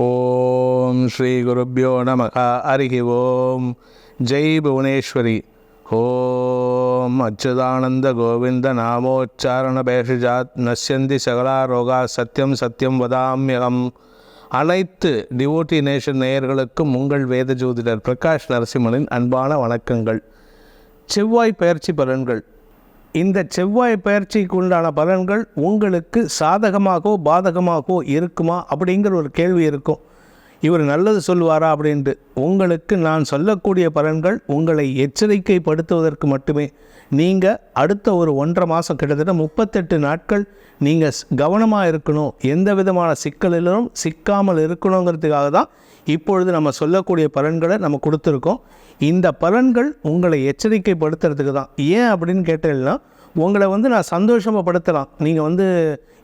ஓம் ஸ்ரீ குருப்பியோ நம அருகி ஓம். ஜெய் புவனேஸ்வரி. ஓம். அச்சுதானந்த கோவிந்த நாமோச்சாரண பேஷஜாத் நஷ்யந்தி சகலா ரோகா சத்யம் சத்யம் வதாமியகம். அனைத்து டிவோட்டி நேஷன் நேயர்களுக்கும் உங்கள் வேத ஜோதிடர் பிரகாஷ் நரசிம்மனின் அன்பான வணக்கங்கள். செவ்வாய் பயிற்சி பலன்கள். இந்த செவ்வாய் பயிற்சிக்கு உண்டான பலன்கள் உங்களுக்கு சாதகமாகவோ பாதகமாகவோ இருக்குமா அப்படிங்கிற ஒரு கேள்வி இருக்கும். இவர் நல்லது சொல்லுவாரா அப்படின்ட்டு. உங்களுக்கு நான் சொல்லக்கூடிய பலன்கள் உங்களை எச்சரிக்கைப்படுத்துவதற்கு மட்டுமே. நீங்கள் அடுத்த ஒரு ஒன்றரை மாதம் கிட்டத்தட்ட முப்பத்தெட்டு நாட்கள் நீங்கள் கவனமாக இருக்கணும். எந்த விதமான சிக்கலிலும் சிக்காமல் இருக்கணுங்கிறதுக்காக தான் இப்பொழுது நம்ம சொல்லக்கூடிய பலன்களை நம்ம கொடுத்துருக்கோம். இந்த பலன்கள் உங்களை எச்சரிக்கைப்படுத்துறதுக்கு தான். ஏன் அப்படின்னு கேட்டீங்கன்னா உங்களை வந்து நான் சந்தோஷமாக படுத்தலாம். நீங்கள் வந்து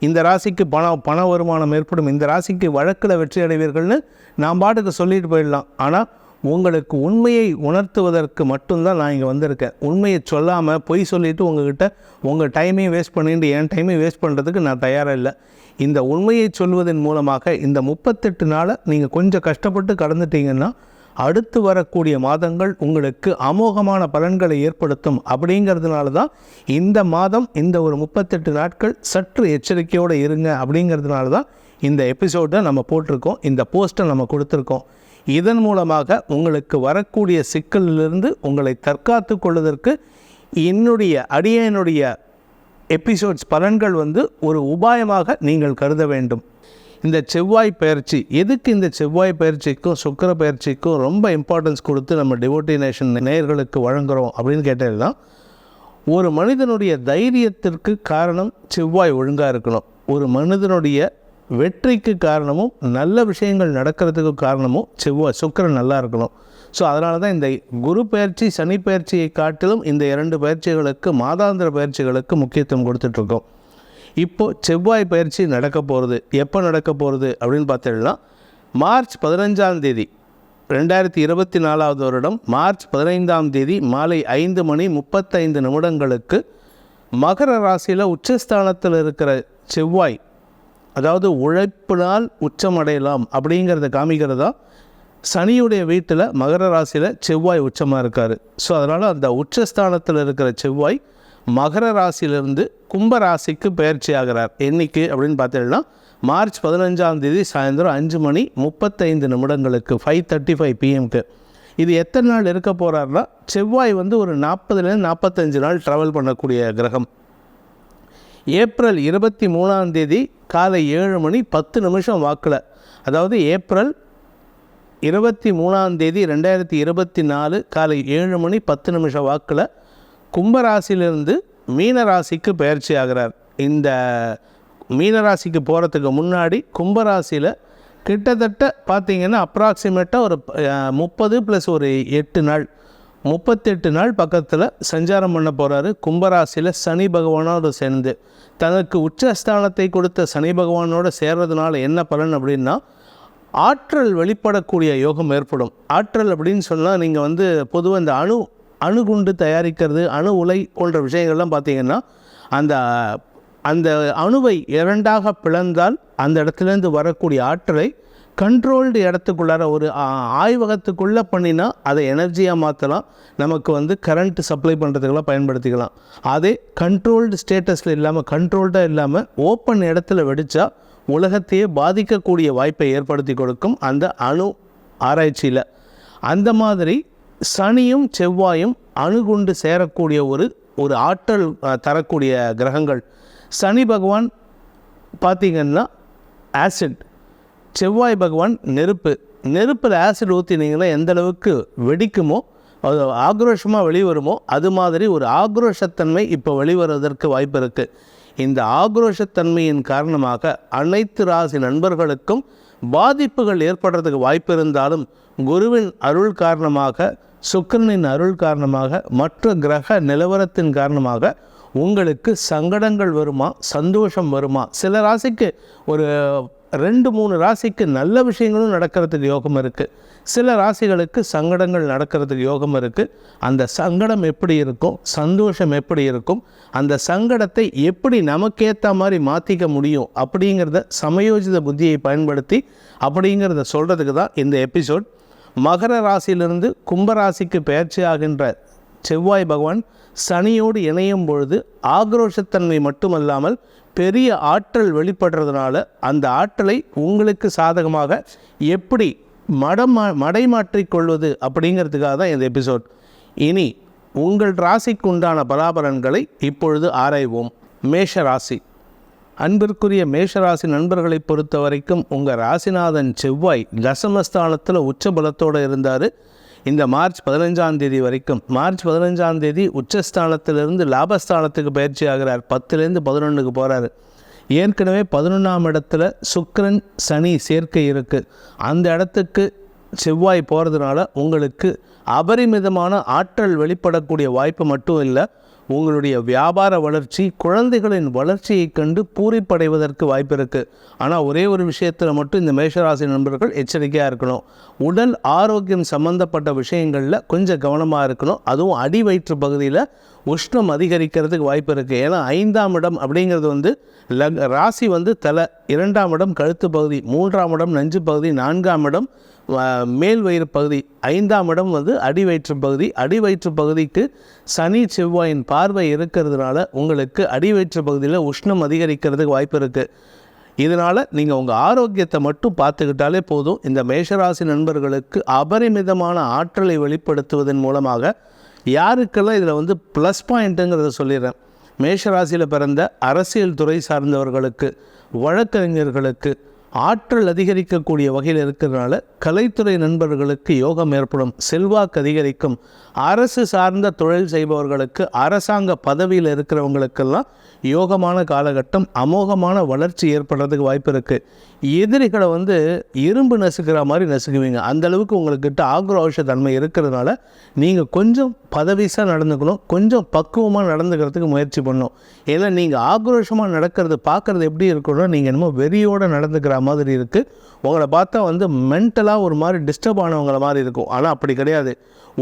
இந்த ராசிக்கு பணம் பண வருமானம் ஏற்படும் இந்த ராசிக்கு வழக்கில் வெற்றி அடைவீர்கள்னு நான் பாட்டுக்கு சொல்லிட்டு போயிடலாம். ஆனால் உங்களுக்கு உண்மையை உணர்த்துவதற்கு மட்டும்தான் நான் இங்கே வந்திருக்கேன். உண்மையை சொல்லாமல் பொய் சொல்லிவிட்டு உங்ககிட்ட உங்கள் டைமையும் வேஸ்ட் பண்ணிட்டு என் டைமையும் வேஸ்ட் பண்ணுறதுக்கு நான் தயாராக இல்லை. இந்த உண்மையை சொல்வதன் மூலமாக இந்த முப்பத்தெட்டு நாளை நீங்கள் கொஞ்சம் கஷ்டப்பட்டு கடந்துட்டீங்கன்னா அடுத்து வரக்கூடிய மாதங்கள் உங்களுக்கு அமோகமான பலன்களை ஏற்படுத்தும் அப்படிங்கிறதுனால தான் இந்த மாதம் இந்த ஒரு முப்பத்தெட்டு நாட்கள் சற்று எச்சரிக்கையோடு இருங்க அப்படிங்கிறதுனால தான் இந்த எபிசோடை நம்ம போட்டிருக்கோம் இந்த போஸ்ட்டை நம்ம கொடுத்துருக்கோம். இதன் மூலமாக உங்களுக்கு வரக்கூடிய சிக்கலிலிருந்து உங்களை தற்காத்து கொள்வதற்கு என்னுடைய அடியனுடைய எபிசோட்ஸ் பலன்கள் வந்து ஒரு உபாயமாக நீங்கள் கருத வேண்டும். இந்த செவ்வாய் பயிற்சி எதுக்கு இந்த செவ்வாய் பயிற்சிக்கும் சுக்கர பயிற்சிக்கும் ரொம்ப இம்பார்ட்டன்ஸ் கொடுத்து நம்ம டிவோட்டினேஷன் நேயர்களுக்கு வழங்குகிறோம் அப்படின்னு கேட்டதுன்னா ஒரு மனிதனுடைய தைரியத்திற்கு காரணம் செவ்வாய் ஒழுங்காக இருக்கணும். ஒரு மனிதனுடைய வெற்றிக்கு காரணமும் நல்ல விஷயங்கள் நடக்கிறதுக்கு காரணமும் செவ்வாய் சுக்கரன் நல்லா இருக்கணும். ஸோ அதனால தான் இந்த குரு பயிற்சி சனி பயிற்சியை காட்டிலும் இந்த இரண்டு பயிற்சிகளுக்கு மாதாந்திர பயிற்சிகளுக்கு முக்கியத்துவம் கொடுத்துட்ருக்கோம் இப்போது செவ்வாய் பயிற்சி நடக்க போகிறது எப்போ நடக்க போகிறது அப்படின்னு பார்த்தீங்கன்னா மார்ச் பதினஞ்சாம் தேதி ரெண்டாயிரத்தி இருபத்தி நாலாவது வருடம் மார்ச் பதினைந்தாம் தேதி மாலை ஐந்து மணி முப்பத்தைந்து நிமிடங்களுக்கு மகர ராசியில் உச்சஸ்தானத்தில் இருக்கிற செவ்வாய் அதாவது உழைப்பினால் உச்சமடையலாம் அப்படிங்கிறத காமிக்கிறதா? சனியுடைய வீட்டில் மகர ராசியில் செவ்வாய் உச்சமாக இருக்கார். ஸோ அதனால் அந்த உச்சஸ்தானத்தில் இருக்கிற செவ்வாய் மகர ராசியிலிருந்து கும்ப ராசிக்கு பயிற்சி ஆகிறார். என்னைக்கு அப்படின்னு பார்த்தீங்கன்னா மார்ச் பதினஞ்சாம் தேதி சாயந்தரம் அஞ்சு மணி முப்பத்தைந்து நிமிடங்களுக்கு ஃபைவ் தேர்ட்டி ஃபைவ் பிஎம்க்கு இது எத்தனை நாள் இருக்க போகிறாருன்னா செவ்வாய் வந்து ஒரு நாற்பதுலேருந்து நாற்பத்தஞ்சு நாள் ட்ராவல் பண்ணக்கூடிய கிரகம். ஏப்ரல் இருபத்தி மூணாம் தேதி காலை ஏழு மணி பத்து நிமிஷம் வாக்கில். அதாவது ஏப்ரல் இருபத்தி மூணாம் தேதி ரெண்டாயிரத்தி இருபத்தி நாலு காலை ஏழு மணி பத்து நிமிஷம் வாக்கில் கும்பராசிலிருந்து மீனராசிக்கு பயிற்சி ஆகிறார் இந்த மீனராசிக்கு போகிறதுக்கு முன்னாடி கும்பராசியில் கிட்டத்தட்ட பார்த்திங்கன்னா அப்ராக்சிமேட்டாக ஒரு முப்பது ப்ளஸ் ஒரு எட்டு நாள் முப்பத்தெட்டு நாள் பக்கத்தில் சஞ்சாரம் பண்ண போகிறாரு கும்பராசியில் சனி பகவானோடு சேர்ந்து தனக்கு உச்சஸ்தானத்தை கொடுத்த சனி பகவானோடு சேர்றதுனால என்ன பலன் அப்படின்னா ஆற்றல் வெளிப்படக்கூடிய யோகம் ஏற்படும். ஆற்றல் அப்படின்னு சொன்னால் நீங்கள் வந்து பொதுவாக இந்த அணு அணுகுண்டு தயாரிக்கிறது அணு உலை போன்ற விஷயங்கள்லாம் பார்த்திங்கன்னா அந்த அந்த அணுவை இரண்டாக பிளந்தால் அந்த இடத்துலேருந்து வரக்கூடிய ஆற்றலை கண்ட்ரோல்டு இடத்துக்குள்ளார ஒரு ஆய்வகத்துக்குள்ளே பண்ணினா அதை எனர்ஜியாக மாற்றலாம் நமக்கு வந்து கரண்ட் சப்ளை பண்ணுறதுக்கெல்லாம் பயன்படுத்திக்கலாம். அதே கண்ட்ரோல்டு ஸ்டேட்டஸில் இல்லாமல் கண்ட்ரோல்டாக இல்லாமல் ஓப்பன் இடத்துல வெடித்தா உலகத்தையே பாதிக்கக்கூடிய வாய்ப்பை ஏற்படுத்தி கொடுக்கும் அந்த அணு ஆராய்ச்சியில். அந்த மாதிரி சனியும் செவ்வாயும் அணுகுண்டு சேரக்கூடிய ஒரு ஒரு ஆற்றல் தரக்கூடிய கிரகங்கள். சனி பகவான் பார்த்திங்கன்னா ஆசிட் செவ்வாய் பகவான் நெருப்பு. நெருப்பில் ஆசிட் ஊற்றினீங்கன்னா எந்த அளவுக்கு வெடிக்குமோ அது ஆக்ரோஷமாக வெளிவருமோ அது மாதிரி ஒரு ஆக்ரோஷத்தன்மை இப்போ வெளிவருவதற்கு வாய்ப்பு இருக்குது இந்த ஆக்ரோஷத்தன்மையின் காரணமாக அனைத்து ராசி நண்பர்களுக்கும் பாதிப்புகள் ஏற்படுறதுக்கு வாய்ப்பு இருந்தாலும் குருவின் அருள் காரணமாக சுக்கரனின் அருள் காரணமாக மற்ற கிரக நிலவரத்தின் காரணமாக உங்களுக்கு சங்கடங்கள் வருமா சந்தோஷம் வருமா? சில ராசிக்கு ஒரு ரெண்டு மூணு ராசிக்கு நல்ல விஷயங்களும் நடக்கிறதுக்கு யோகம் இருக்குது சில ராசிகளுக்கு சங்கடங்கள் நடக்கிறதுக்கு யோகம் இருக்குது அந்த சங்கடம் எப்படி இருக்கும்? சந்தோஷம் எப்படி இருக்கும்? அந்த சங்கடத்தை எப்படி நமக்கேற்ற மாதிரி மாற்றிக்க முடியும்? அப்படிங்கிறத சமயோஜித புத்தியை பயன்படுத்தி அப்படிங்கிறத சொல்கிறதுக்கு தான் இந்த எபிசோட். மகர ராசியிலிருந்து கும்பராசிக்கு பயிற்சி ஆகின்ற செவ்வாய் பகவான் சனியோடு இணையும் பொழுது ஆக்ரோஷத்தன்மை மட்டுமல்லாமல் பெரிய ஆற்றல் வெளிப்படுறதுனால அந்த ஆற்றலை உங்களுக்கு சாதகமாக எப்படி மடம் மடைமாற்றிக்கொள்வது அப்படிங்கிறதுக்காக தான் இந்த எபிசோட். இனி உங்கள் ராசிக்கு உண்டான பலாபலன்களை இப்பொழுது ஆராய்வோம். மேஷ ராசி அன்பிற்குரிய மேஷராசி நண்பர்களை பொறுத்த வரைக்கும் உங்கள் ராசிநாதன் செவ்வாய் தசமஸ்தானத்தில் உச்ச பலத்தோடு இருந்தார். இந்த மார்ச் பதினஞ்சாம் தேதி வரைக்கும் மார்ச் பதினஞ்சாம் தேதி உச்சஸ்தானத்திலிருந்து லாபஸ்தானத்துக்கு பயிற்சி ஆகிறார். பத்துலேருந்து பதினொன்றுக்கு போகிறாரு ஏற்கனவே பதினொன்றாம் இடத்துல சுக்கரன் சனி சேர்க்கை இருக்குது அந்த இடத்துக்கு செவ்வாய் போகிறதுனால உங்களுக்கு அபரிமிதமான ஆற்றல் வெளிப்படக்கூடிய வாய்ப்பு மட்டும் இல்லை. உங்களுடைய வியாபார வளர்ச்சி குழந்தைகளின் வளர்ச்சியை கண்டு பூரிப்படைவதற்கு வாய்ப்பு இருக்குது ஆனால் ஒரே ஒரு விஷயத்தில் மட்டும் இந்த மேஷராசி நண்பர்கள் எச்சரிக்கையாக இருக்கணும். உடல் ஆரோக்கியம் சம்பந்தப்பட்ட விஷயங்களில் கொஞ்சம் கவனமாக இருக்கணும். அதுவும் அடி வயிற்று பகுதியில் உஷ்ணம் அதிகரிக்கிறதுக்கு வாய்ப்பு இருக்குது ஏன்னா ஐந்தாம் இடம் அப்படிங்கிறது வந்து லக் ராசி வந்து தலை இரண்டாம் இடம் கழுத்து பகுதி மூன்றாம் இடம் நஞ்சு பகுதி நான்காம் இடம் மேல் வயிறு பகுதி ஐந்தாம் இடம் வந்து அடி வயிற்று பகுதி. அடி வயிற்று பகுதிக்கு சனி செவ்வாயின் பார்வை இருக்கிறதுனால உங்களுக்கு அடி வயிற்று பகுதியில் உஷ்ணம் அதிகரிக்கிறதுக்கு வாய்ப்பு இருக்குது இதனால் நீங்கள் உங்கள் ஆரோக்கியத்தை மட்டும் பார்த்துக்கிட்டாலே போதும். இந்த மேஷராசி நண்பர்களுக்கு அபரிமிதமான ஆற்றலை வெளிப்படுத்துவதன் மூலமாக யாருக்கெல்லாம் இதில் வந்து ப்ளஸ் பாயிண்ட்டுங்கிறத சொல்லிடுறேன். மேஷராசியில் பிறந்த அரசியல் துறை சார்ந்தவர்களுக்கு வழக்கறிஞர்களுக்கு ஆற்றல் அதிகரிக்கக்கூடிய வகையில் இருக்கிறதுனால கலைத்துறை நண்பர்களுக்கு யோகம் ஏற்படும் செல்வாக்கு அதிகரிக்கும். அரசு சார்ந்த தொழில் செய்பவர்களுக்கு அரசாங்க பதவியில் இருக்கிறவங்களுக்கெல்லாம் யோகமான காலகட்டம் அமோகமான வளர்ச்சி ஏற்படுறதுக்கு வாய்ப்பு இருக்குது எதிரிகளை வந்து இரும்பு நசுக்கிற மாதிரி நசுக்குவீங்க. அந்த அளவுக்கு உங்கள்கிட்ட ஆக்ரோஷ தன்மை இருக்கிறதுனால நீங்கள் கொஞ்சம் பதவிசாக நடந்துக்கணும் கொஞ்சம் பக்குவமாக நடந்துக்கிறதுக்கு முயற்சி பண்ணணும். ஏன்னா நீங்கள் ஆக்ரோஷமாக நடக்கிறது பார்க்குறது எப்படி இருக்கணும் நீங்கள் என்னமோ வெறியோடு நடந்துக்கிற மாதிரி இருக்குது உங்களை பார்த்தா வந்து மென்டலாக ஒரு மாதிரி டிஸ்டர்ப் ஆனவங்கள மாதிரி இருக்கும். ஆனால் அப்படி கிடையாது.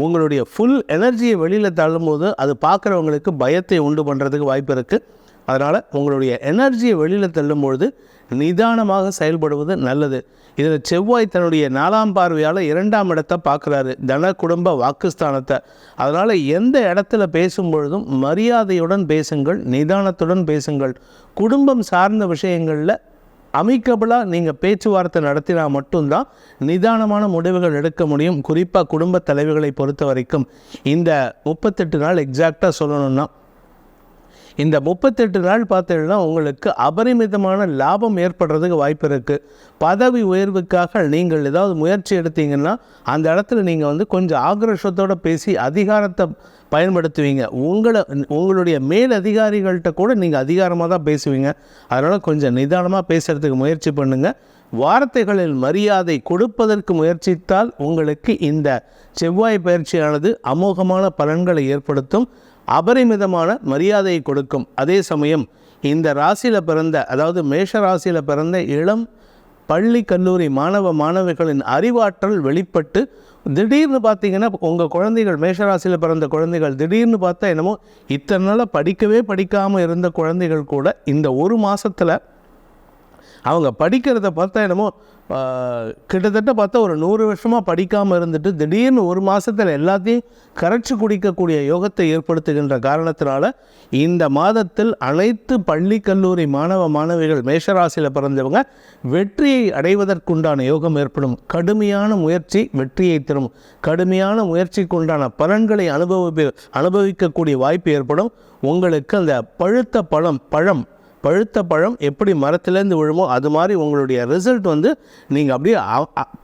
உங்களுடைய ஃபுல் எனர்ஜியை வெளியில் தள்ளும்போது அது பார்க்குறவங்களுக்கு பயத்தை உண்டு பண்ணுறதுக்கு வாய்ப்பு இருக்குது அதனால் உங்களுடைய எனர்ஜியை வெளியில் தள்ளும்பொழுது நிதானமாக செயல்படுவது நல்லது. இதில் செவ்வாய் தன்னுடைய நாலாம் பார்வையால் இரண்டாம் இடத்தை பார்க்குறாரு. தன குடும்ப வாக்குஸ்தானத்தை. அதனால் எந்த இடத்துல பேசும் பொழுதும் மரியாதையுடன் பேசுங்கள் நிதானத்துடன் பேசுங்கள். குடும்பம் சார்ந்த விஷயங்களில் அமைக்கபிளாக நீங்கள் பேச்சுவார்த்தை நடத்தினா மட்டும்தான் நிதானமான முடிவுகள் எடுக்க முடியும். குறிப்பாக குடும்ப தலைவிகளை பொறுத்த வரைக்கும். இந்த முப்பத்தெட்டு நாள் எக்ஸாக்டாக சொல்லணும்னா இந்த முப்பத்தெட்டு நாள் பார்த்தீங்கன்னா உங்களுக்கு அபரிமிதமான லாபம் ஏற்படுறதுக்கு வாய்ப்பு இருக்குது பதவி உயர்வுக்காக நீங்கள் ஏதாவது முயற்சி எடுத்தீங்கன்னா அந்த இடத்துல நீங்கள் வந்து கொஞ்சம் ஆக்ரோஷத்தோடு பேசி அதிகாரத்தை பயன்படுத்துவீங்க. உங்களை உங்களுடைய மேல் அதிகாரிகள்கிட்ட கூட நீங்கள் அதிகாரமாக தான் பேசுவீங்க. அதனால் கொஞ்சம் நிதானமாக பேசுகிறதுக்கு முயற்சி பண்ணுங்கள் வார்த்தைகளில் மரியாதை கொடுப்பதற்கு முயற்சித்தால் உங்களுக்கு இந்த செவ்வாய் பயிற்சியானது அமோகமான பலன்களை ஏற்படுத்தும். அபரிமிதமான மரியாதையை கொடுக்கும். அதே சமயம் இந்த ராசியில் பிறந்த அதாவது மேஷ ராசியில் பிறந்த இளம் பள்ளி கல்லூரி மாணவ மாணவிகளின் அறிவாற்றல் வெளிப்பட்டு திடீர்னு பார்த்தீங்கன்னா உங்கள் குழந்தைகள் மேஷராசியில் பிறந்த குழந்தைகள் திடீர்னு பார்த்தா என்னமோ இத்தனை நாளாக படிக்கவே படிக்காமல் இருந்த குழந்தைகள் கூட இந்த ஒரு மாதத்தில் அவங்க படிக்கிறத பார்த்தா என்னமோ கிட்டத்தட்ட பார்த்தா ஒரு நூறு வருஷமாக படிக்காமல் இருந்துட்டு திடீர்னு ஒரு மாதத்தில் எல்லாத்தையும் கரைச்சி குடிக்கக்கூடிய யோகத்தை ஏற்படுத்துகின்ற காரணத்தினால இந்த மாதத்தில் அனைத்து பள்ளி கல்லூரி மாணவ மாணவிகள் மேஷராசியில் பிறந்தவங்க வெற்றியை அடைவதற்குண்டான யோகம் ஏற்படும். கடுமையான முயற்சி வெற்றியை தரும். கடுமையான முயற்சிக்குண்டான பலன்களை அனுபவி அனுபவிக்கக்கூடிய வாய்ப்பு ஏற்படும். உங்களுக்கு அந்த பழுத்த பழம் பழம் பழுத்த பழம் எப்படி மரத்துலேருந்து விழுமோ அது மாதிரி உங்களுடைய ரிசல்ட் வந்து நீங்கள் அப்படியே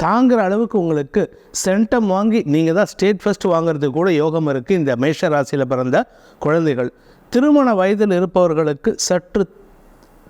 தாங்குகிற அளவுக்கு உங்களுக்கு சென்டம் வாங்கி நீங்கள் தான் ஸ்டேட் ஃபஸ்ட் வாங்குறதுக்கு கூட யோகம் இருக்குது இந்த மேஷ ராசியில் பிறந்த குழந்தைகள். திருமண வயதில் இருப்பவர்களுக்கு சற்று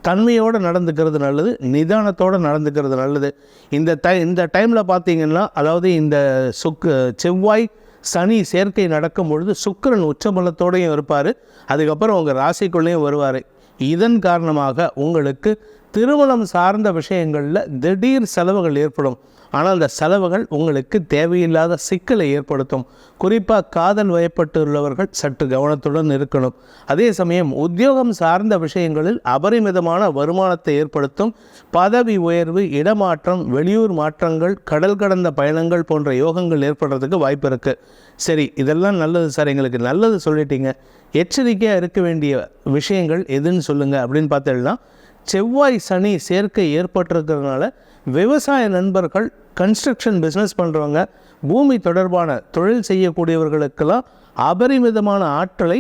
தன்மையோடு நடந்துக்கிறது நல்லது நிதானத்தோடு நடந்துக்கிறது நல்லது. இந்த டை இந்த டைமில் பார்த்தீங்கன்னா அதாவது இந்த சுக்கு செவ்வாய் சனி சேர்க்கை நடக்கும் பொழுது சுக்கிரன் உச்சபலத்தோடையும் இருப்பார். அதுக்கப்புறம் உங்கள் ராசிக்குள்ளேயும் வருவார். இதன் காரணமாக உங்களுக்கு திருமணம் சார்ந்த விஷயங்களில் திடீர் செலவுகள் ஏற்படும். ஆனால் அந்த செலவுகள் உங்களுக்கு தேவையில்லாத சிக்கலை ஏற்படுத்தும். குறிப்பாக காதல் வயப்பட்டுள்ளவர்கள் சற்று கவனத்துடன் இருக்கணும். அதே சமயம் உத்தியோகம் சார்ந்த விஷயங்களில் அபரிமிதமான வருமானத்தை ஏற்படுத்தும். பதவி உயர்வு இடமாற்றம் வெளியூர் மாற்றங்கள் கடல் கடந்த பயணங்கள் போன்ற யோகங்கள் ஏற்படுறதுக்கு வாய்ப்பு இருக்குது சரி இதெல்லாம் நல்லது சார். எங்களுக்கு நல்லது சொல்லிட்டீங்க. எச்சரிக்கையாக இருக்க வேண்டிய விஷயங்கள் எதுன்னு சொல்லுங்கள் அப்படின்னு பார்த்தீங்கன்னா செவ்வாய் சனி சேர்க்கை ஏற்பட்டிருக்கிறதுனால விவசாய நண்பர்கள் கன்ஸ்ட்ரக்ஷன் பிஸ்னஸ் பண்ணுறவங்க பூமி தொடர்பான தொழில் செய்யக்கூடியவர்களுக்கெல்லாம் அபரிமிதமான ஆற்றலை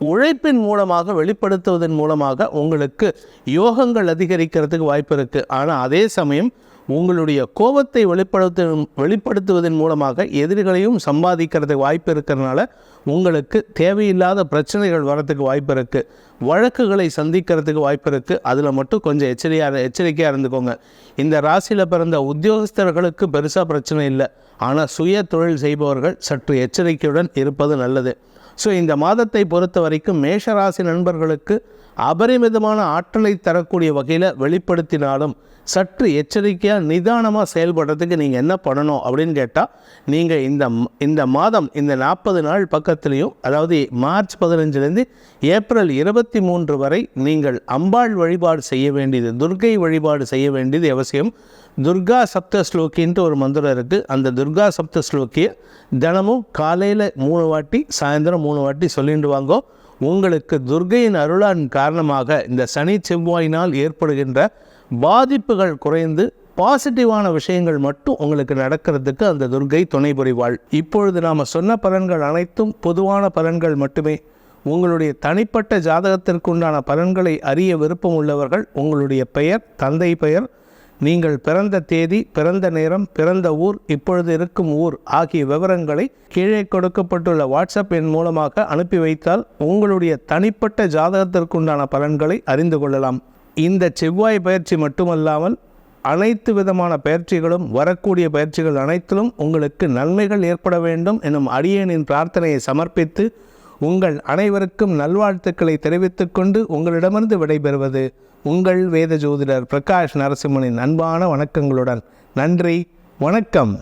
உழைப்பின் மூலமாக வெளிப்படுத்துவதன் மூலமாக உங்களுக்கு யோகங்கள் அதிகரிக்கிறதுக்கு வாய்ப்பு இருக்குது ஆனால் அதே சமயம் உங்களுடைய கோபத்தை வெளிப்படுத்த வெளிப்படுத்துவதன் மூலமாக எதிரிகளையும் சம்பாதிக்கிறதுக்கு வாய்ப்பு இருக்கிறதுனால உங்களுக்கு தேவையில்லாத பிரச்சனைகள் வரத்துக்கு வாய்ப்பு இருக்குது வழக்குகளை சந்திக்கிறதுக்கு வாய்ப்பு இருக்குது அதில் மட்டும் கொஞ்சம் எச்சரிக்கையாக எச்சரிக்கையாக இருந்துக்கோங்க. இந்த ராசியில் பிறந்த உத்தியோகஸ்தர்களுக்கு பெருசாக பிரச்சனை இல்லை. ஆனால் சுய தொழில் செய்பவர்கள் சற்று எச்சரிக்கையுடன் இருப்பது நல்லது. ஸோ இந்த மாதத்தை பொறுத்த வரைக்கும் மேஷராசி நண்பர்களுக்கு அபரிமிதமான ஆற்றலை தரக்கூடிய வகையில் வெளிப்படுத்தினாலும் சற்று எச்சரிக்கையாக நிதானமாக செயல்படுறதுக்கு நீங்கள் என்ன பண்ணணும் அப்படின்னு கேட்டால் நீங்கள் இந்த இந்த மாதம் இந்த நாற்பது நாள் பக்கத்துலேயும் அதாவது மார்ச் பதினஞ்சுலேருந்து ஏப்ரல் இருபத்தி மூன்று வரை நீங்கள் அம்பாள் வழிபாடு செய்ய வேண்டியது துர்க்கை வழிபாடு செய்ய வேண்டியது அவசியம். துர்கா சப்த ஸ்லோக்கின்ட்டு ஒரு மந்திரம் இருக்குது அந்த துர்கா சப்த ஸ்லோக்கியை தினமும் காலையில் மூணு வாட்டி சாயந்தரம் மூணு வாட்டி சொல்லிட்டு வாங்கோ. உங்களுக்கு துர்கையின் அருளான் காரணமாக இந்த சனி செவ்வாயினால் ஏற்படுகின்ற பாதிப்புகள் குறைந்து பாசிட்டிவான விஷயங்கள் மட்டும் உங்களுக்கு நடக்கிறதுக்கு அந்த துர்கை துணை புரிவாள். இப்பொழுது நாம் சொன்ன பலன்கள் அனைத்தும் பொதுவான பலன்கள் மட்டுமே. உங்களுடைய தனிப்பட்ட ஜாதகத்திற்குண்டான பலன்களை அறிய விருப்பம் உள்ளவர்கள் உங்களுடைய பெயர் தந்தை பெயர் நீங்கள் பிறந்த தேதி பிறந்த நேரம் பிறந்த ஊர் இப்பொழுது இருக்கும் ஊர் ஆகிய விவரங்களை கீழே கொடுக்கப்பட்டுள்ள வாட்ஸ்அப் எண் மூலமாக அனுப்பி வைத்தால் உங்களுடைய தனிப்பட்ட ஜாதகத்திற்குண்டான பலன்களை அறிந்து கொள்ளலாம். இந்த செவ்வாய் பயிற்சி மட்டுமல்லாமல் அனைத்து விதமான பயிற்சிகளும் வரக்கூடிய பயிற்சிகள் அனைத்திலும் உங்களுக்கு நன்மைகள் ஏற்பட வேண்டும் எனும் அடியேனின் பிரார்த்தனையை சமர்ப்பித்து உங்கள் அனைவருக்கும் நல்வாழ்த்துக்களை தெரிவித்துக்கொண்டு உங்களிடமிருந்து விடைபெறுவது உங்கள் வேத ஜோதிடர் பிரகாஷ் நரசிம்மனின் அன்பான வணக்கங்களுடன். நன்றி வணக்கம்.